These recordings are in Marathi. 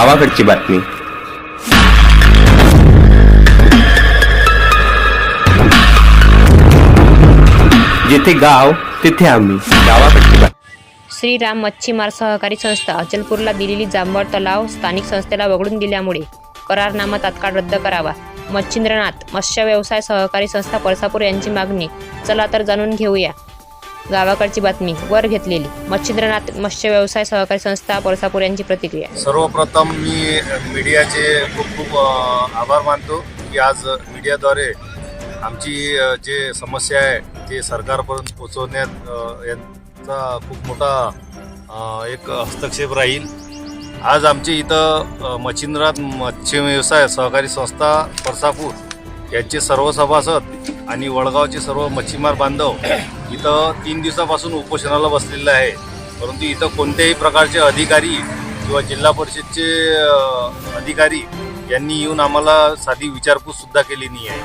गावाकडची बातमी. जिथे गाव तिथे आम्ही. गावाकडची बातमी. श्रीराम मच्छीमार सहकारी संस्था अचलपूरला दिलेली जांभळ तलाव स्थानिक संस्थेला वगळून दिल्यामुळे करारनामा तात्काळ रद्द करावा. मच्छिंद्रनाथ मत्स्य व्यवसाय सहकारी संस्था परसापूर यांची मागणी. चला तर जाणून घेऊया. गावाकडची बातमी वर घेतलेली. मच्छिंद्रनाथ मत्स्य व्यवसाय सहकारी संस्था परसापूर यांची प्रतिक्रिया. सर्वप्रथम मी मीडियाचे खूप खूप आभार मानतो की आज मीडियाद्वारे आमची जे समस्या आहे ते सरकारपर्यंत पोचवण्यात यांचा खूप मोठा एक हस्तक्षेप राहील. आज आमच्या इथं मच्छिंद्रनाथ मत्स्य व्यवसाय सहकारी संस्था परसापूर यांचे सर्व सभासद आणि वडगावचे सर्व मच्छीमार बांधव इथं तीन दिवसापासून उपोषणाला बसलेले आहे परंतु इथं कोणत्याही प्रकारचे अधिकारी किंवा जिल्हा परिषदचे अधिकारी यांनी येऊन आम्हाला साधी विचारपूस सुद्धा केली नाही आहे.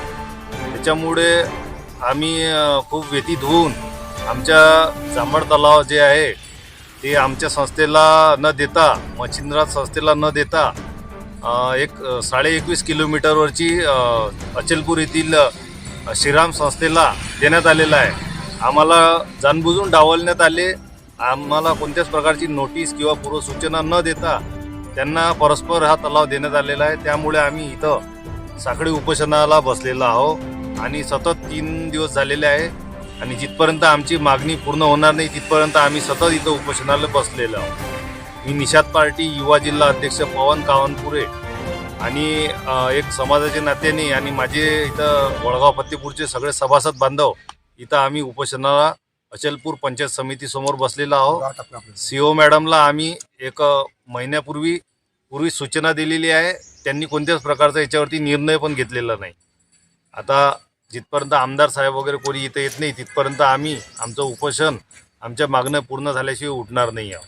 त्याच्यामुळे आम्ही खूप व्यतीत होऊन आमच्या जांभळ तलाव जे आहे ते आमच्या संस्थेला न देता मच्छिंद्रा संस्थेला न देता एक साडे एकवीस किलोमीटरवरची अचलपूर येथील श्रीराम संस्थेला देण्यात आलेला आहे. आम्हाला जाणबुजून डावलण्यात आले. आम्हाला कोणत्याच प्रकारची नोटीस किंवा पूर्वसूचना न देता त्यांना परस्पर हा तलाव देण्यात आलेला आहे. त्यामुळे आम्ही इथं साखळी उपोषणाला बसलेलो आहो आणि सतत तीन दिवस झालेले आहे आणि जिथपर्यंत आमची मागणी पूर्ण होणार नाही तिथपर्यंत आम्ही सतत इथं उपोषणाला बसलेलो आहोत. मी निषाद पार्टी युवा जिल्हा अध्यक्ष पवन कावनपुरे आणि एक समाजाच्या नात्याने आणि माझे इथं वडगाव फत्तेपूरचे सगळे सभासद बांधव इथं आम्ही उपोषणाला अचलपूर पंचायत समितीसमोर बसलेलो आहोत. सीओ मॅडमला आम्ही एक महिन्यापूर्वी पूर्वी सूचना दिलेली आहे. त्यांनी कोणत्याच प्रकारचा याच्यावरती निर्णय पण घेतलेला नाही. आता जिथपर्यंत आमदार साहेब वगैरे कोणी इथं येत नाही तिथपर्यंत आम्ही आमचं उपोषण आमच्या मागण्या पूर्ण झाल्याशिवाय उठणार नाही आहोत.